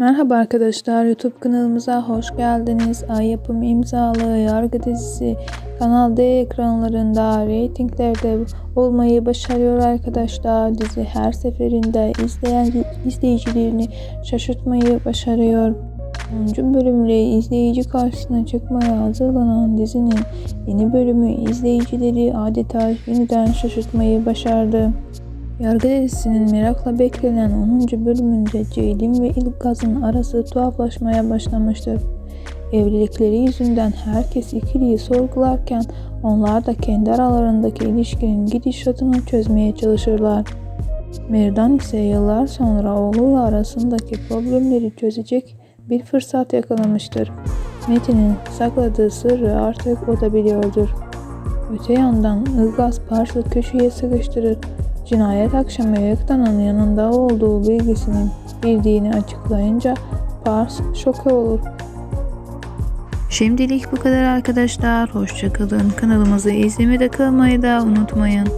Merhaba arkadaşlar, YouTube kanalımıza hoş geldiniz. Ay Yapım imzalı Yargı dizisi Kanal D ekranlarında reytinglerde olmayı başarıyor arkadaşlar. Dizi her seferinde izleyen izleyicilerini şaşırtmayı başarıyor. 10. bölümle izleyici karşısına çıkmaya hazırlanan dizinin yeni bölümü izleyicileri adeta yeniden şaşırtmayı başardı. Yargı dizisinin merakla beklenen 10. bölümünde Ceylin ve İlgaz'ın arası tuhaflaşmaya başlamıştır. Evlilikleri yüzünden herkes ikiliyi sorgularken onlar da kendi aralarındaki ilişkinin gidişatını çözmeye çalışırlar. Merdan ise yıllar sonra oğluyla arasındaki problemleri çözecek bir fırsat yakalamıştır. Metin'in sakladığı sırrı artık o da biliyordur. Öte yandan Ilgaz Pars'ı köşeye sıkıştırır Cinayet akşamı Yekta'nın yanında olduğu bilgisini bildiğini açıklayınca Pars şoke olur. Şimdilik bu kadar arkadaşlar. Hoşçakalın. Kanalımızı izlemede kalmayı da unutmayın.